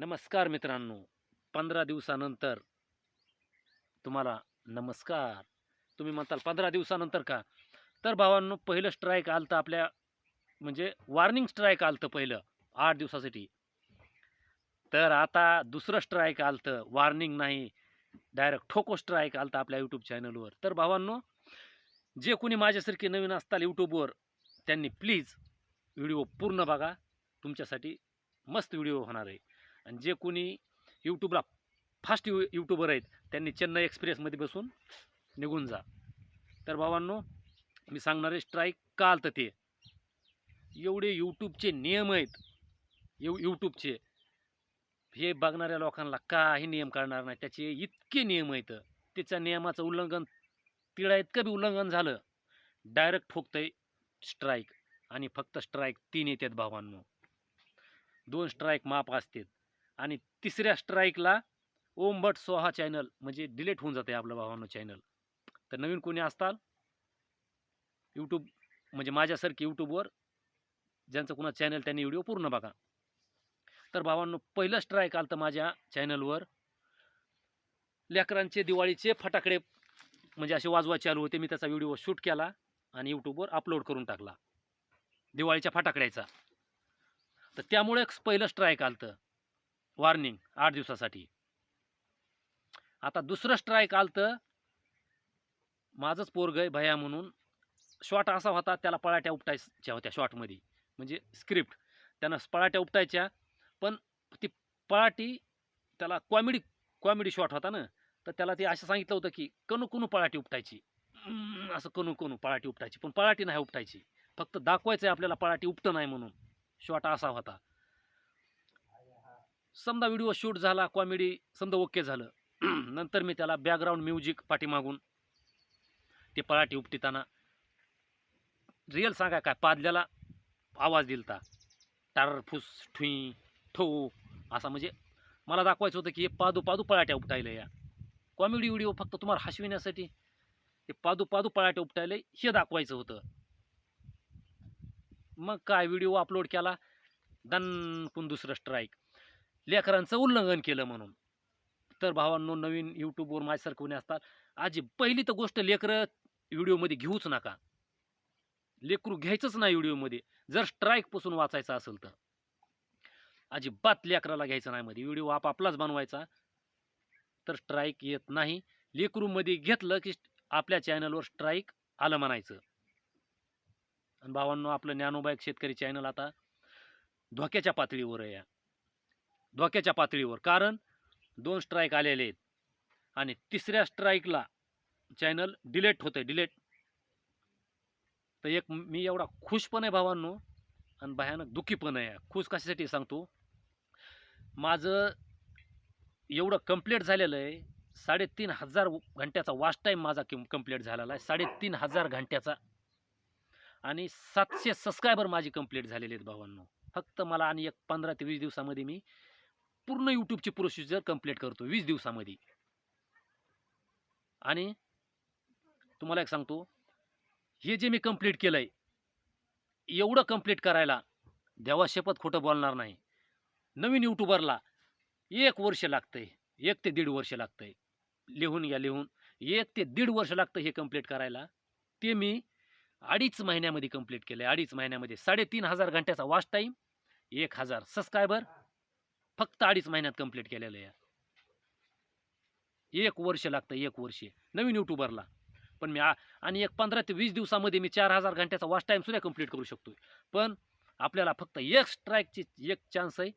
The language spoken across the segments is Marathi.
नमस्कार मित्रांनो. पंधरा दिवसानंतर तुम्हाला नमस्कार. तुम्ही म्हणताल पंधरा दिवसानंतर का? तर भावांनो पहिलं स्ट्राईक आलं तर आपल्या म्हणजे वॉर्निंग स्ट्राईक आलं तर पहिलं आठ दिवसासाठी. तर आता दुसरं स्ट्राईक आलं तर वॉर्निंग नाही डायरेक्ट ठोको स्ट्राईक आलं तर आपल्या यूट्यूब चॅनलवर तर भावांनो जे कोणी माझ्यासारखे नवीन असताल यूट्यूबवर त्यांनी प्लीज व्हिडिओ पूर्ण बघा. तुमच्यासाठी मस्त व्हिडिओ होणार आहे. आणि जे कोणी यूट्यूबला फास्ट यू यूट्यूबर आहेत त्यांनी चेन्नई एक्सप्रेसमध्ये बसून निघून जा. तर भावांनो मी सांगणारे स्ट्राईक का आलं तर ते. एवढे यूट्यूबचे नियम आहेत यू यूट्यूबचे. हे बघणाऱ्या लोकांना काही नियम करणार नाही त्याचे इतके नियम आहेत. त्याच्या नियमाचं उल्लंघन तिळा इतकं बी उल्लंघन झालं डायरेक्ट ठोकतंय स्ट्राईक आणि फक्त स्ट्राईक तीन येतात भावांनो. दोन स्ट्राईक माप असतात. आणि तिसऱ्या स्ट्राईकला ओम भट सोहा चॅनल म्हणजे डिलीट होऊन जाते आपलं भावांनो चॅनल तर नवीन कोणी असताल? यूट्यूब म्हणजे माझ्यासारखी यूट्यूबवर ज्यांचं कुणा चॅनल त्यांनी व्हिडिओ पूर्ण बघा. तर भावांनो पहिलं स्ट्राईक आलं तर माझ्या चॅनलवर लेकरांचे दिवाळीचे फटाकडे म्हणजे असे वाजवा चालू होते. मी त्याचा व्हिडिओ शूट केला आणि यूट्यूबवर अपलोड करून टाकला. दिवाळीच्या फटाकड्याचा. तर त्यामुळे पहिलं स्ट्राईक आलं तर वॉर्निंग आठ दिवसासाठी. आता दुसरं स्ट्राईक आलं तर माझंच पोरग आहे भया म्हणून. शॉट असा होता त्याला पळाट्या उपटायच्या होत्या शॉटमध्ये म्हणजे स्क्रिप्ट त्यानं पळाट्या उपटायच्या पण ती पळाटी त्याला कॉमेडी कॉमेडी शॉट होता ना तर त्याला ते असं सांगितलं होतं की कणू कणू पळाटी उपटायची. असं कणू कणू पळाटी उपटायची. पण पळाटी नाही उपटायची. फक्त दाखवायचं आहे आपल्याला पळाटी उपटं नाही म्हणून. शॉट असा होता. समजा व्हिडिओ शूट झाला कॉमेडी समजा ओके झालं. नंतर मी त्याला बॅकग्राऊंड म्युझिक पाठीमागून ते पराठी उपटिताना रिअल सांगा काय पादल्याला आवाज दिलता. टारफूस ठुई ठो असा म्हणजे मला दाखवायचं होतं की हे पादू पादू पळाट्या उपटायला या. कॉमेडी व्हिडिओ फक्त तुम्हाला हसविण्यासाठी ते पादू पादू पळाट्या उपटायला हे दाखवायचं होतं. मग काय व्हिडिओ अपलोड केला? दणकून दुसरं स्ट्राईक लेकरांचं उल्लंघन केलं म्हणून. तर भावांनो नवीन यूट्यूबवर माझ्यासारखं कोणी असतात आजी पहिली तर गोष्ट लेकरं व्हिडिओमध्ये घेऊच नका. लेकरू घ्यायचंच नाही व्हिडिओमध्ये. जर स्ट्राईकपासून वाचायचं असेल तर. अजिबात लेकराला घ्यायचं नाही मध्ये. व्हिडिओ आपापलाच बनवायचा. तर स्ट्राईक येत नाही. लेकरूमध्ये घेतलं की आपल्या चॅनलवर स्ट्राईक आलं म्हणायचं. आणि भावांनो आपलं ज्ञानोबायक शेतकरी चॅनल आता धोक्याच्या पातळीवर आहे. या धोक्याच्या पातळीवर. कारण दोन स्ट्राईक आलेले आहेत. आणि तिसऱ्या स्ट्राईकला चॅनल डिलेट होतं डिलेट तर एक मी एवढा खुश पण आहे भावांनो आणि भयानक दुःखी पण आहे. खुश कशासाठी सांगतो? माझं एवढं कंप्लीट झालेलं आहे. साडेतीन हजार घंट्याचा वाच टाईम माझा किम कंप्लीट झालेला आहे. साडेतीन हजार घंट्याचा. आणि सातशे सबस्क्रायबर माझी कंप्लीट झालेले आहेत भावांनो. फक्त मला आणि एक पंधरा ते वीस दिवसामध्ये मी पूर्ण यूट्यूबची प्रोसिजर कंप्लीट करतो वीस दिवसामध्ये. आणि तुम्हाला एक सांगतो हे जे मी कंप्लीट केलं आहे एवढं कंप्लीट करायला देवा शपथ खोटं बोलणार नाही. नवीन यूट्यूबरला एक वर्ष लागतंय एक ते दीड वर्ष लागतंय. लिहून घ्या लिहून एक ते दीड वर्ष लागतं हे कंप्लीट करायला. ते मी अडीच महिन्यामध्ये कंप्लीट केलं आहे अडीच महिन्यामध्ये साडेतीन हजार घंट्याचा वॉच टाईम एक हजार सबस्क्रायबर फक्त अडीच महिन्यात कंप्लीट केलेलं आहे. एक वर्ष लागतं एक वर्ष. नवीन युट्यूबरला पण मी आणि एक पंधरा ते वीस दिवसामध्ये मी चार हजार घंट्याचा वॉच टाईम सुद्धा कंप्लीट करू शकतो पण आपल्याला फक्त एक स्ट्राईकची एक चान्स आहे.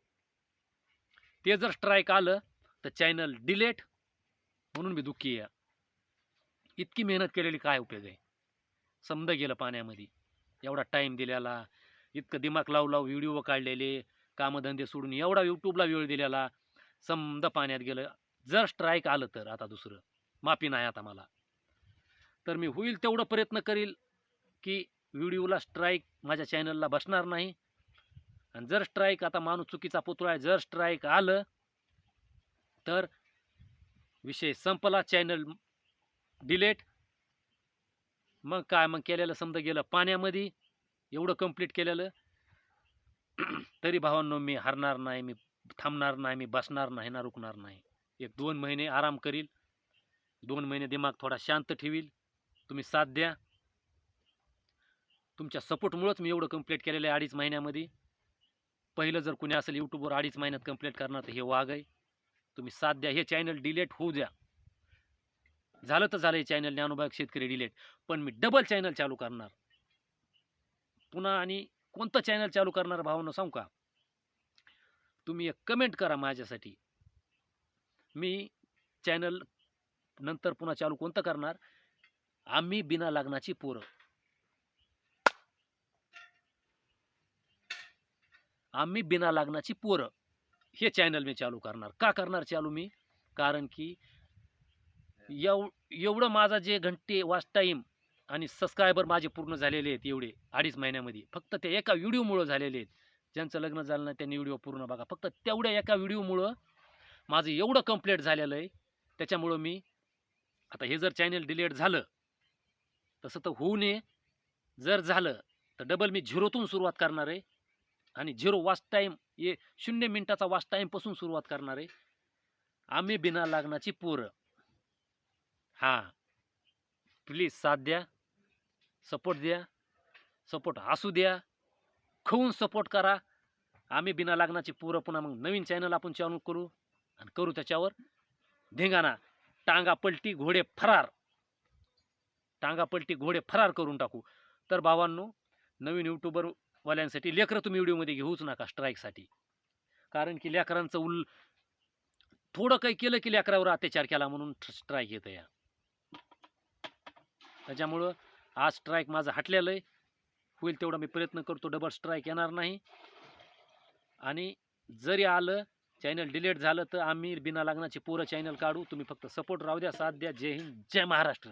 ते जर स्ट्राईक आलं तर चॅनल डिलेट म्हणून मी दुःखी आहे. इतकी मेहनत केलेली काय उपयोग आहे? समजा गेलं पाण्यामध्ये. एवढा टाईम दिलेला. इतकं दिमाग लावू लावू व्हिडिओ काढलेले. कामधंदे सोडून एवढा यूट्यूबला वेळ दिलेला समजा पाण्यात गेलं. जर स्ट्राईक आलं तर आता दुसरं. माफी नाही आता मला. तर मी होईल तेवढं प्रयत्न करील की व्हिडिओला स्ट्राईक माझ्या चॅनलला बसणार नाही. आणि जर स्ट्राईक आता माणूस चुकीचा पुतळा आहे जर स्ट्राईक आलं तर विषय संपला चॅनल डिलेट मग काय? मग केलेलं समजा गेलं पाण्यामध्ये. एवढं कंप्लीट केलेलं. तरी भावांनो मी हरणार नाही मी थांबणार नाही मी बसणार नाही ना रुकणार नाही. एक दोन महिने आराम करील दोन महिने दिमाग थोडा शांत ठेवील. तुम्ही साथ द्या. तुमच्या सपोर्टमुळंच मी एवढं कंप्लीट केलेलं आहे अडीच महिन्यामध्ये. पहिलं जर कुणी असेल यूट्यूबवर अडीच महिन्यात कंप्लीट करणार तर हे वाघ आहे. तुम्ही साथ द्या. हे चॅनल डिलीट होऊ द्या. झालं तर झालं हे चॅनल ज्ञानोबाग शेतकरी डिलीट पण मी डबल चॅनल चालू करणार. पुन्हा आणि कोणतं चॅनल चालू करणार भावानं सांगू का? तुम्ही एक कमेंट करा माझ्यासाठी. मी चॅनल नंतर पुन्हा चालू कोणतं करणार? आम्ही बिना लग्नाची पोरं. आम्ही बिना लग्नाची पोरं. हे चॅनल मी चालू करणार. का करणार चालू मी? कारण की एव एवढं माझा जे घंटे वाच टाईम आणि सबस्क्रायबर माझे पूर्ण झालेले आहेत एवढे अडीच महिन्यामध्ये. फक्त ते एका व्हिडिओमुळं झालेले आहेत. ज्यांचं लग्न झालं नाही त्यांनी व्हिडिओ पूर्ण बघा. फक्त तेवढ्या एका व्हिडिओमुळं माझं एवढं कंप्लीट झालेलं आहे. त्याच्यामुळं मी आता हे जर चॅनल डिलीट झालं तसं तर होऊ नये. जर झालं तर डबल मी झिरोतून सुरुवात करणार आहे. आणि झिरो वॉच टाईम हे शून्य मिनटाचा वॉच टाईमपासून सुरुवात करणार आहे. आम्ही बिना लागण्याची पोरं. हां. प्लीज साथ द्या सपोर्ट द्या सपोर्ट असू द्या खाऊन सपोर्ट करा. आम्ही बिना लागण्याची पोरं पुन्हा मग नवीन चॅनल आपण चालू करू आणि करू त्याच्यावर. धिंगाणा टांगा पलटी घोडे फरार. टांगा पलटी घोडे फरार करून टाकू. तर भावांनो नवीन यूट्यूबरवाल्यांसाठी लेकरं तुम्ही व्हिडिओमध्ये घेऊच नका स्ट्राईकसाठी कारण की लेकरांचं उल थोडं काही केलं की लेकरावर अत्याचार केला म्हणून स्ट्राईक येतं या त्याच्यामुळं आज स्ट्राईक माझं हटलेलं आहे. होईल तेवढा मी प्रयत्न करतो डबल स्ट्राईक येणार नाही. आणि जरी आलं चॅनल डिलीट झालं तर आम्ही बिना लागण्याचे पोरं चॅनल काढू. तुम्ही फक्त सपोर्ट राहू द्या साथ द्या. जय हिंद जय महाराष्ट्र.